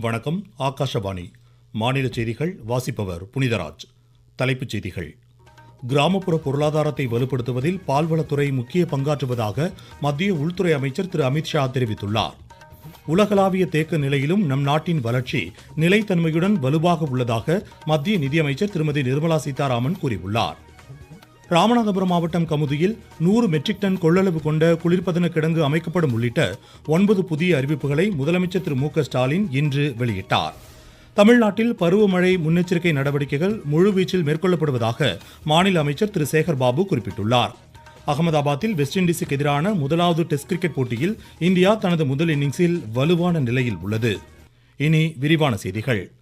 வணக்கம் ஆகாஷவாணி. மாநில செய்திகள் வாசிப்பவர் புனிதராஜ். தலைப்புச் செய்திகள். கிராமப்புற பொருளாதாரத்தை வலுப்படுத்துவதில் பால்வளத்துறை முக்கிய பங்காற்றுவதாக மத்திய உள்துறை அமைச்சர் திரு. அமித்ஷா தெரிவித்துள்ளார். உலகளாவிய தேக்க நிலையிலும் நம் நாட்டின் வளர்ச்சி நிலைத்தன்மையுடன் வலுவாக உள்ளதாக மத்திய நிதியமைச்சர் திருமதி நிர்மலா சீதாராமன் கூறியுள்ளார். ராமநாதபுரம் மாவட்டம் கமுதியில் நூறு மெட்ரிக் டன் கொள்ளளவு கொண்ட குளிர்பதன கிடங்கு அமைக்கப்படும் உள்ளிட்ட ஒன்பது புதிய அறிவிப்புகளை முதலமைச்சர் திரு மு க ஸ்டாலின் இன்று வெளியிட்டார். தமிழ்நாட்டில் பருவமழை முன்னெச்சரிக்கை நடவடிக்கைகள் முழுவீச்சில் மேற்கொள்ளப்படுவதாக மாநில அமைச்சர் திரு சேகர் பாபு குறிப்பிட்டுள்ளார். அகமதாபாத்தில் வெஸ்ட் இண்டீஸுக்கு எதிரான முதலாவது டெஸ்ட் கிரிக்கெட் போட்டியில் இந்தியா தனது முதல் இன்னிங்ஸில் வலுவான நிலையில் உள்ளது. இனி விரிவான செய்திகள்.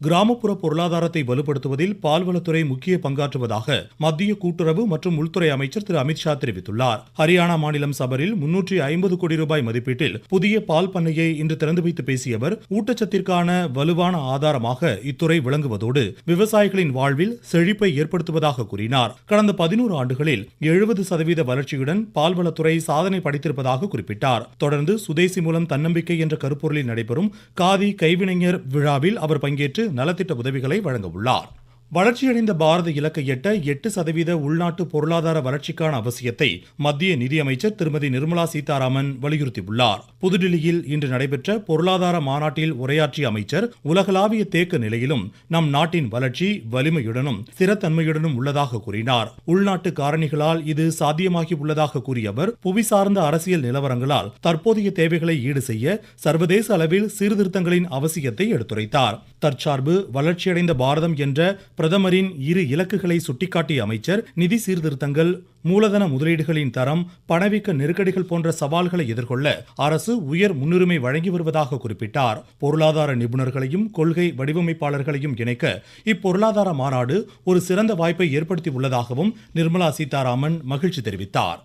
கிராமப்புற பொருளாதாரத்தை வலுப்படுத்துவதில் பால்வளத்துறை முக்கிய பங்காற்றுவதாக மத்திய கூட்டுறவு மற்றும் உள்துறை அமைச்சர் திரு அமித்ஷா தெரிவித்துள்ளார். ஹரியானா மாநிலம் சபரில் முன்னூற்றி ஐம்பது கோடி ரூபாய் மதிப்பீட்டில் புதிய பால் பண்ணையை இன்று திறந்து வைத்து பேசிய அவர் ஊட்டச்சத்திற்கான வலுவான ஆதாரமாக இத்துறை விளங்குவதோடு விவசாயிகளின் வாழ்வில் செழிப்பை ஏற்படுத்துவதாக கூறினார். கடந்த பதினோரு ஆண்டுகளில் எழுபது சதவீத வளர்ச்சியுடன் பால்வளத்துறை சாதனை படைத்திருப்பதாக குறிப்பிட்டார். தொடர்ந்து சுதேசி மூலம் தன்னம்பிக்கை என்ற கருப்பொருளில் நடைபெறும் காதி கைவினைஞர் விழாவில் அவர் பங்கேற்று நலத்திட்ட உதவிகளை வழங்க உள்ளார். வளர்ச்சியடைந்த பாரத இலக்கை எட்ட எட்டு சதவீத உள்நாட்டு பொருளாதார வளர்ச்சிக்கான அவசியத்தை மத்திய நிதியமைச்சர் திருமதி நிர்மலா சீதாராமன் வலியுறுத்தியுள்ளார். புதுடில்லியில் இன்று நடைபெற்ற பொருளாதார மாநாட்டில் உரையாற்றிய அமைச்சர் உலகளாவிய தேக்க நிலையிலும் நம் நாட்டின் வளர்ச்சி வலிமையுடனும் ஸ்திரத்தன்மையுடனும் உள்ளதாக கூறினார். உள்நாட்டு காரணிகளால் இது சாத்தியமாகி உள்ளதாக கூறிய அவர் புவி சார்ந்த அரசியல் நிலவரங்களால் தற்போதைய தேவைகளை ஈடு செய்ய சர்வதேச அளவில் சீர்திருத்தங்களின் அவசியத்தை எடுத்துரைத்தார். தற்சார்பு வளர்ச்சியடைந்த பாரதம் என்ற பிரதமரின் இரு இலக்குகளை சுட்டிக்காட்டிய அமைச்சர் நிதி சீர்திருத்தங்கள் மூலதன முதலீடுகளின் தரம் பணவீக்க நெருக்கடிகள் போன்ற சவால்களை எதிர்கொள்ள அரசு உயர் முன்னுரிமை வழங்கி வருவதாக குறிப்பிட்டார். பொருளாதார நிபுணர்களையும் கொள்கை வடிவமைப்பாளர்களையும் இணைக்க இப்பொருளாதார மாநாடு ஒரு சிறந்த வாய்ப்பை ஏற்படுத்தி உள்ளதாகவும் நிர்மலா சீதாராமன் மகிழ்ச்சி தெரிவித்தார்.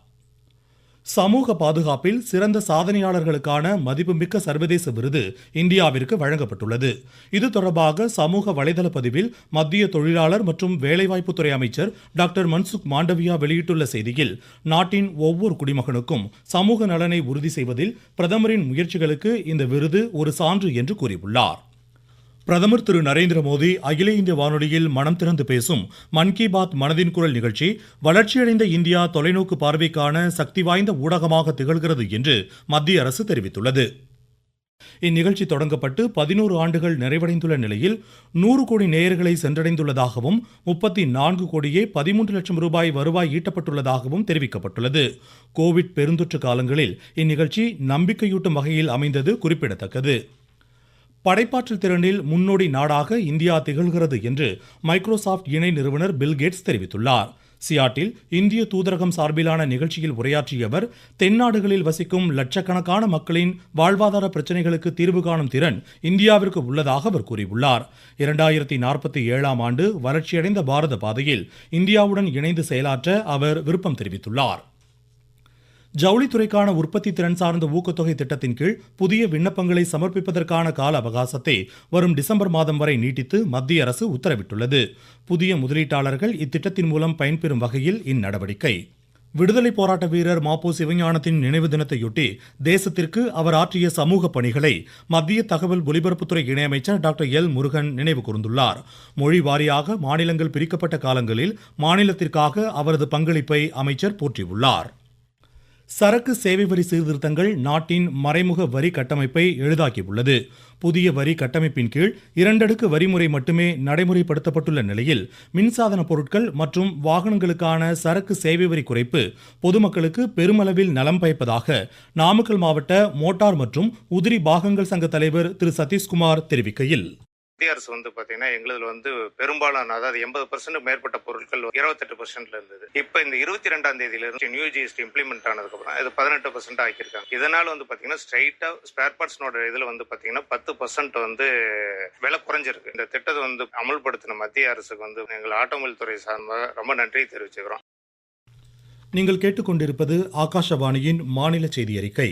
சமூக பாதுகாப்பில் சிறந்த சாதனையாளர்களுக்கான மதிப்புமிக்க சர்வதேச விருது இந்தியாவிற்கு வழங்கப்பட்டுள்ளது. இது தொடர்பாக சமூக வலைதள பதிவில் மத்திய தொழிலாளர் மற்றும் வேலைவாய்ப்புத்துறை அமைச்சர் டாக்டர் மன்சுக் மாண்டவியா வெளியிட்டுள்ள செய்தியில் நாட்டின் ஒவ்வொரு குடிமகனுக்கும் சமூக நலனை உறுதி செய்வதில் பிரதமரின் முயற்சிகளுக்கு இந்த விருது ஒரு சான்று என்று கூறியுள்ளார். பிரதமர் திரு நரேந்திர மோடி அகில இந்திய வானொலியில் மனம் திறந்து பேசும் மன் கி பாத் மனதின் குரல் நிகழ்ச்சி வளர்ச்சியடைந்த இந்தியா தொலைநோக்கு பார்வைக்கான சக்தி வாய்ந்த ஊடகமாக திகழ்கிறது என்று மத்திய அரசு தெரிவித்துள்ளது. இந்நிகழ்ச்சி தொடங்கப்பட்டு பதினோரு ஆண்டுகள் நிறைவடைந்துள்ள நிலையில் நூறு கோடி நேயர்களை சென்றடைந்துள்ளதாகவும் முப்பத்தி நான்கு கோடியே பதிமூன்று லட்சம் ரூபாய் வருவாய் ஈட்டப்பட்டுள்ளதாகவும் தெரிவிக்கப்பட்டுள்ளது. கோவிட் பெருந்தொற்று காலங்களில் இந்நிகழ்ச்சி நம்பிக்கையூட்டும் வகையில் அமைந்தது குறிப்பிடத்தக்கது. படைப்பாற்றல் திறனில் முன்னோடி நாடாக இந்தியா திகழ்கிறது என்று மைக்ரோசாஃப்ட் இணை நிறுவனர் பில் கேட்ஸ் தெரிவித்துள்ளார். சியாட்டில் இந்திய தூதரகம் சார்பிலான நிகழ்ச்சியில் உரையாற்றிய அவர் தென்னாடுகளில் வசிக்கும் லட்சக்கணக்கான மக்களின் வாழ்வாதார பிரச்சினைகளுக்கு தீர்வு காணும் திறன் இந்தியாவிற்கு உள்ளதாக அவர் கூறியுள்ளார். இரண்டாயிரத்தி நாற்பத்தி ஏழாம் ஆண்டு வளர்ச்சியடைந்த பாரத பாதையில் இந்தியாவுடன் இணைந்து செயலாற்ற அவர் விருப்பம் தெரிவித்துள்ளார். ஜவுளித்துறைக்கான உற்பத்தி திறன் சார்ந்த ஊக்கத்தொகை திட்டத்தின் கீழ் புதிய விண்ணப்பங்களை சமர்ப்பிப்பதற்கான கால அவகாசத்தை வரும் டிசம்பர் மாதம் வரை நீட்டித்து மத்திய அரசு உத்தரவிட்டுள்ளது. புதிய முதலீட்டாளர்கள் இத்திட்டத்தின் மூலம் பயன்பெறும் வகையில் இந்நடவடிக்கை. விடுதலை போராட்ட வீரர் மாப்போ சிவஞானத்தின் நினைவு தினத்தையொட்டி தேசத்திற்கு அவர் ஆற்றிய சமூக பணிகளை மத்திய தகவல் ஒலிபரப்புத்துறை இணையமைச்சர் டாக்டர் எல் முருகன் நினைவு கூர்ந்துள்ளார். மொழி வாரியாக மாநிலங்கள் பிரிக்கப்பட்ட காலங்களில் மாநிலத்திற்காக அவரது பங்களிப்பை அமைச்சர் போற்றியுள்ளார். சரக்கு சேவை வரி சீர்திருத்தங்கள் நாட்டின் மறைமுக வரி கட்டமைப்பை எளிதாக்கியுள்ளது. புதிய வரி கட்டமைப்பின் கீழ் இரண்டடுக்கு வரிமுறை மட்டுமே நடைமுறைப்படுத்தப்பட்டுள்ள நிலையில் மின்சாதன பொருட்கள் மற்றும் வாகனங்களுக்கான சரக்கு சேவை வரி குறைப்பு பொதுமக்களுக்கு பெருமளவில் நலம் பயப்பதாக நாமக்கல் மாவட்ட மோட்டார் மற்றும் உதிரி பாகங்கள் சங்க தலைவர் திரு சதீஷ்குமார் தெரிவிக்கையில். மத்திய அரசு வந்து பாத்தீங்கன்னா எங்களுதுல வந்து பெரும்பாலான அதாவது எண்பது பர்சன்ட் மேற்பட்ட பொருட்கள் இருபத்தெட்டு பர்சன்ட்ல இருந்தது. இப்ப இந்த இருபத்தி ரெண்டாம் தேதியில இருந்து நியூ ஜிஎஸ்டி இம்ப்ளிமெண்ட் ஆனதுக்கு அப்புறம் இது பதினெட்டு பர்சன்ட் ஆக்கியிருக்காங்க. இதனால வந்து பாத்தீங்கன்னா ஸ்ட்ரைட்டா ஸ்பேர் பார்ட்ஸ்னோட இதுல வந்து பாத்தீங்கன்னா பத்து பர்சன்ட் வந்து விலை குறைஞ்சிருக்கு. இந்த திட்டத்தை வந்து அமல்படுத்தின மத்திய அரசுக்கு வந்து எங்கள் ஆட்டோமொபைல் துறை சார்ந்த ரொம்ப நன்றி தெரிவிச்சுக்கிறோம். நீங்கள் கேட்டுக்கொண்டிருப்பது ஆகாஷவாணியின் மாநில செய்தி அறிக்கை.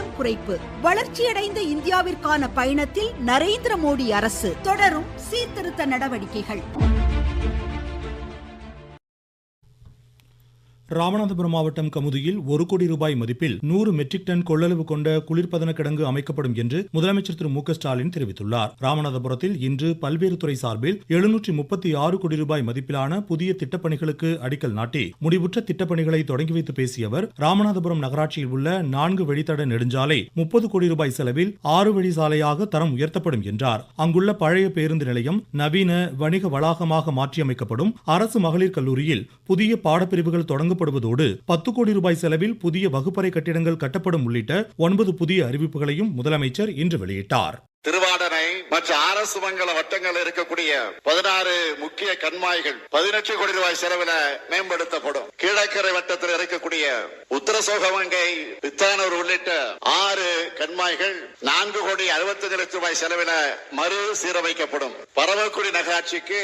குறைப்பு. வளர்ச்சியடைந்த இந்தியாவிற்கான பயணத்தில் நரேந்திர மோடி அரசு தொடரும் சீர்திருத்த நடவடிக்கைகள். ராமநாதபுரம் மாவட்டம் கமுதியில் ஒரு கோடி ரூபாய் மதிப்பில் நூறு மெட்ரிக் டன் கொள்ளளவு கொண்ட குளிர்பதன கிடங்கு அமைக்கப்படும் என்று முதலமைச்சர் திரு மு ஸ்டாலின் தெரிவித்துள்ளார். ராமநாதபுரத்தில் இன்று பல்வேறு துறை சார்பில் எழுநூற்றி முப்பத்தி ஆறு கோடி ரூபாய் மதிப்பிலான புதிய திட்டப்பணிகளுக்கு அடிக்கல் நாட்டி முடிவுற்ற திட்டப்பணிகளை தொடங்கி வைத்து பேசிய அவர் ராமநாதபுரம் நகராட்சியில் உள்ள நான்கு வழித்தட நெடுஞ்சாலை முப்பது கோடி ரூபாய் செலவில் ஆறு வழி சாலையாக தரம் உயர்த்தப்படும் என்றார். அங்குள்ள பழைய பேருந்து நிலையம் நவீன வணிக வளாகமாக மாற்றியமைக்கப்படும். அரசு மகளிர் கல்லூரியில் புதிய பாடப்பிரிவுகள் தொடங்கப்படுவதோடு பத்து கோடி ரூபாய் செலவில் புதிய வகுப்பறை கட்டிடங்கள் கட்டப்படும் உள்ளிட்ட ஒன்பது புதிய அறிவிப்புகளையும் முதலமைச்சர் இன்று வெளியிட்டார். திருவாடனை மற்ற அரசு மங்கல வட்டங்கள் இருக்கக்கூடிய பதினாறு முக்கிய கண்மாய்கள் பதினெட்டு கோடி ரூபாய் செலவில் மேம்படுத்தப்படும். கீழக்கரை வட்டத்தில் இருக்கக்கூடிய உத்தரசோகவங்கை வித்தானூர் உள்ளிட்ட ஆறு கண்மாய்கள் நான்கு கோடி அறுபத்தஞ்சு லட்சம் ரூபாய் செலவில் மறு சீரமைக்கப்படும். பரமக்குடி நகராட்சிக்கு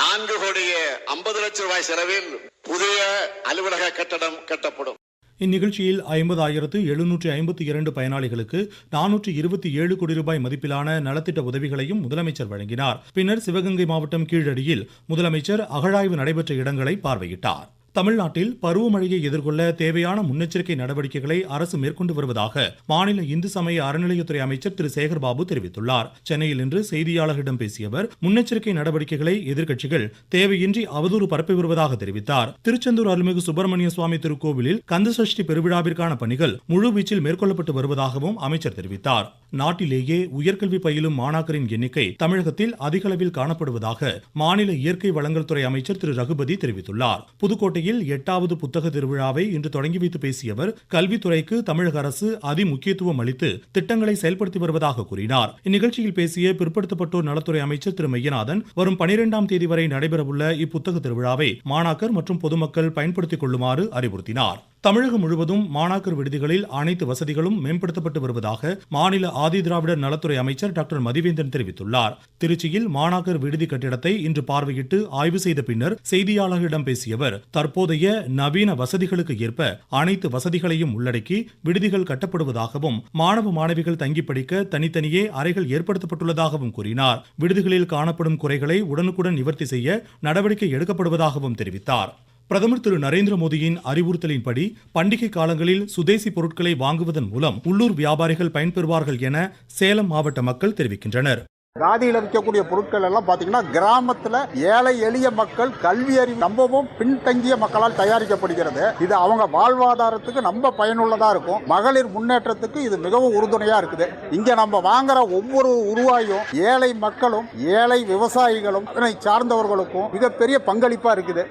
நான்கு கோடியே ஐம்பது லட்சம் ரூபாய் செலவில் புதிய அலுவலக கட்டடம் கட்டப்படும். இந்நிகழ்ச்சியில் ஐம்பதாயிரத்து எழுநூற்றி ஐம்பத்தி இரண்டு பயனாளிகளுக்கு நானூற்றி இருபத்தி ஏழு கோடி ரூபாய் மதிப்பிலான நலத்திட்ட உதவிகளையும் முதலமைச்சர் வழங்கினார். பின்னர் சிவகங்கை மாவட்டம் கீழடியில் முதலமைச்சர் அகழாய்வு நடைபெற்ற இடங்களை பார்வையிட்டார். தமிழ்நாட்டில் பருவமழையை எதிர்கொள்ள தேவையான முன்னெச்சரிக்கை நடவடிக்கைகளை அரசு மேற்கொண்டு வருவதாக மாநில இந்து சமய அறநிலையத்துறை அமைச்சர் திரு. சேகர்பாபு தெரிவித்துள்ளார். சென்னையில் இன்று செய்தியாளர்களிடம் பேசிய அவர் முன்னெச்சரிக்கை நடவடிக்கைகளை எதிர்க்கட்சிகள் தேவையின்றி அவதூறு பரப்பி வருவதாக தெரிவித்தார். திருச்செந்தூர் அருள்மிகு சுப்பிரமணிய சுவாமி திருக்கோவிலில் கந்த சஷ்டி பெருவிழாவிற்கான பணிகள் முழுவீச்சில் மேற்கொள்ளப்பட்டு வருவதாகவும் அமைச்சர் தெரிவித்தார். நாட்டிலேயே உயர்கல்வி பயிலும் மாணாக்கரின் எண்ணிக்கை தமிழகத்தில் அதிகளவில் காணப்படுவதாக மாநில இயற்கை வளங்கள் துறை அமைச்சர் திரு. ரகுபதி தெரிவித்துள்ளார். புதுக்கோட்டை புதுக்கோட்டையில் எட்டாவது புத்தக திருவிழாவை இன்று தொடங்கி வைத்து பேசிய அவர் கல்வித்துறைக்கு தமிழக அரசு அதி முக்கியத்துவம் அளித்து திட்டங்களை செயல்படுத்தி வருவதாக கூறினார். இந்நிகழ்ச்சியில் பேசிய பிற்படுத்தப்பட்டோர் நலத்துறை அமைச்சர் திரு மையநாதன் வரும் பனிரெண்டாம் தேதி வரை நடைபெறவுள்ள இப்புத்தக திருவிழாவை மாணாக்கர் மற்றும் பொதுமக்கள் பயன்படுத்திக் கொள்ளுமாறு அறிவுறுத்தினார். தமிழகம் முழுவதும் மாணாக்கர் விடுதிகளில் அனைத்து வசதிகளும் மேம்படுத்தப்பட்டு வருவதாக மாநில ஆதிதிராவிடர் நலத்துறை அமைச்சர் டாக்டர் மதிவேந்தன் தெரிவித்துள்ளார். திருச்சியில் மாணாக்கர் விடுதி கட்டிடத்தை இன்று பார்வையிட்டு ஆய்வு செய்த பின்னர் செய்தியாளர்களிடம் பேசிய அவர் தற்போதைய நவீன வசதிகளுக்கு ஏற்ப அனைத்து வசதிகளையும் உள்ளடக்கி விடுதிகள் கட்டப்படுவதாகவும் மாணவ மாணவிகள் தங்கி படிக்க தனித்தனியே அறைகள் ஏற்படுத்தப்பட்டுள்ளதாகவும் கூறினார். விடுதிகளில் காணப்படும் குறைகளை உடனுக்குடன் நிவர்த்தி செய்ய நடவடிக்கை எடுக்கப்படுவதாகவும் தெரிவித்தார். பிரதமர் திரு நரேந்திர மோடியின் அறிவுறுத்தலின்படி பண்டிகை காலங்களில் சுதேசி பொருட்களை வாங்குவதன் மூலம் உள்ளூர் வியாபாரிகள் பயன்பெறுவார்கள் என சேலம் மாவட்ட மக்கள் தெரிவிக்கின்றனர். காதியில் விற்கக்கூடிய பொருட்கள் எல்லாம் பாத்தீங்கன்னா கிராமத்துல ஏழை எளிய மக்கள் கல்வி அறிவு ரொம்பவும் பின்தங்கிய மக்களால் தயாரிக்கப்படுகிறது. இது அவங்க வாழ்வாதாரத்துக்கு ரொம்ப பயனுள்ளதா இருக்கும். மகளிர் முன்னேற்றத்துக்கு இது மிகவும் உறுதுணையா இருக்குது. இங்க நம்ம வாங்குற ஒவ்வொரு உருவாயும் ஏழை மக்களும் ஏழை விவசாயிகளும் அதனை சார்ந்தவர்களுக்கும் மிகப்பெரிய பங்களிப்பா இருக்குது.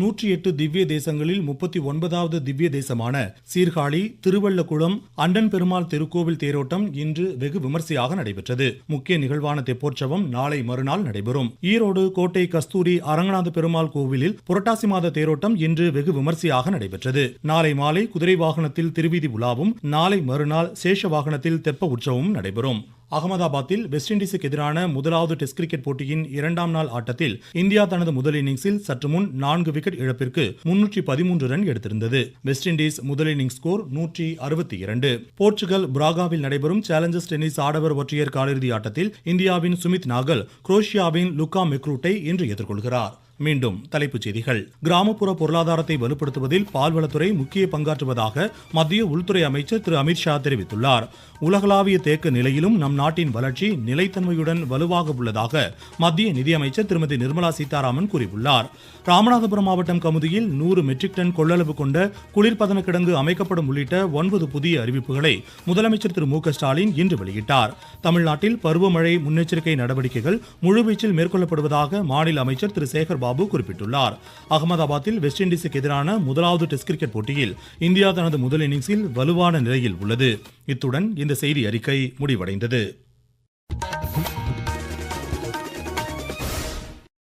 நூற்றி எட்டு திவ்ய தேசங்களில் முப்பத்தி ஒன்பதாவது திவ்ய தேசமான சீர்காழி திருவள்ளக்குளம் அண்டன் பெருமாள் திருக்கோவில் தேரோட்டம் இன்று வெகு விமர்சையாக நடைபெற்றது. முக்கிய நிகழ்வான தெப்போற்சவம் நாளை மறுநாள் நடைபெறும். ஈரோடு கோட்டை கஸ்தூரி அரங்கநாத பெருமாள் கோவிலில் புரட்டாசி மாத தேரோட்டம் இன்று வெகு விமர்சையாக நடைபெற்றது. நாளை மாலை குதிரை வாகனத்தில் திருவீதி உலாவும் நாளை மறுநாள் சேஷ வாகனத்தில் தெப்ப உற்சவமும் நடைபெறும். அகமதாபாத்தில் வெஸ்ட் இண்டீஸுக்கு எதிரான முதலாவது டெஸ்ட் கிரிக்கெட் போட்டியின் இரண்டாம் நாள் ஆட்டத்தில் இந்தியா தனது முதல் இன்னிங்ஸில் சற்று முன் நான்கு விக்கெட் இழப்பிற்கு முன்னூற்றி பதிமூன்று ரன் எடுத்திருந்தது. வெஸ்ட் இண்டீஸ் முதல் இன்னிங்ஸ் ஸ்கோர் நூற்றி அறுபத்தி இரண்டு. போர்ச்சுகல் பிராகாவில் நடைபெறும் சேலஞ்சர்ஸ் டென்னிஸ் ஆடவர் ஒற்றையர் காலிறுதி ஆட்டத்தில் இந்தியாவின் சுமித் நாகல் குரோஷியாவின் லுக்கா மெக்ரூட்டை இன்று எதிர்கொள்கிறார். மீண்டும் தலைப்புச் செய்திகள். கிராமப்புற பொருளாதாரத்தை வலுப்படுத்துவதில் பால்வளத்துறை முக்கிய பங்காற்றுவதாக மத்திய உள்துறை அமைச்சர் திரு அமித்ஷா தெரிவித்துள்ளார். உலகளாவிய தேக்க நிலையிலும் நம் நாட்டின் வளர்ச்சி நிலைத்தன்மையுடன் வலுவாக உள்ளதாக மத்திய நிதியமைச்சர் திருமதி நிர்மலா சீதாராமன் கூறியுள்ளார். ராமநாதபுரம் மாவட்டம் கமுதியில் நூறு மெட்ரிக் டன் கொள்ளளவு கொண்ட குளிர்பதன கிடங்கு அமைக்கப்படும் உள்ளிட்ட ஒன்பது புதிய அறிவிப்புகளை முதலமைச்சர் திரு மு க ஸ்டாலின் இன்று வெளியிட்டார். தமிழ்நாட்டில் பருவமழை முன்னெச்சரிக்கை நடவடிக்கைகள் முழுவீச்சில் மேற்கொள்ளப்படுவதாக மாநில அமைச்சர் திரு சேகர் பாபு குறிப்பிட்டுள்ளார். அகமதாபாத்தில் வெஸ்ட் இண்டீஸுக்கு எதிரான முதலாவது டெஸ்ட் கிரிக்கெட் போட்டியில் இந்தியா தனது முதல் இன்னிங்ஸில் வலுவான நிலையில் உள்ளது. இத்துடன் இந்த செய்தி அறிக்கை முடிவடைந்தது.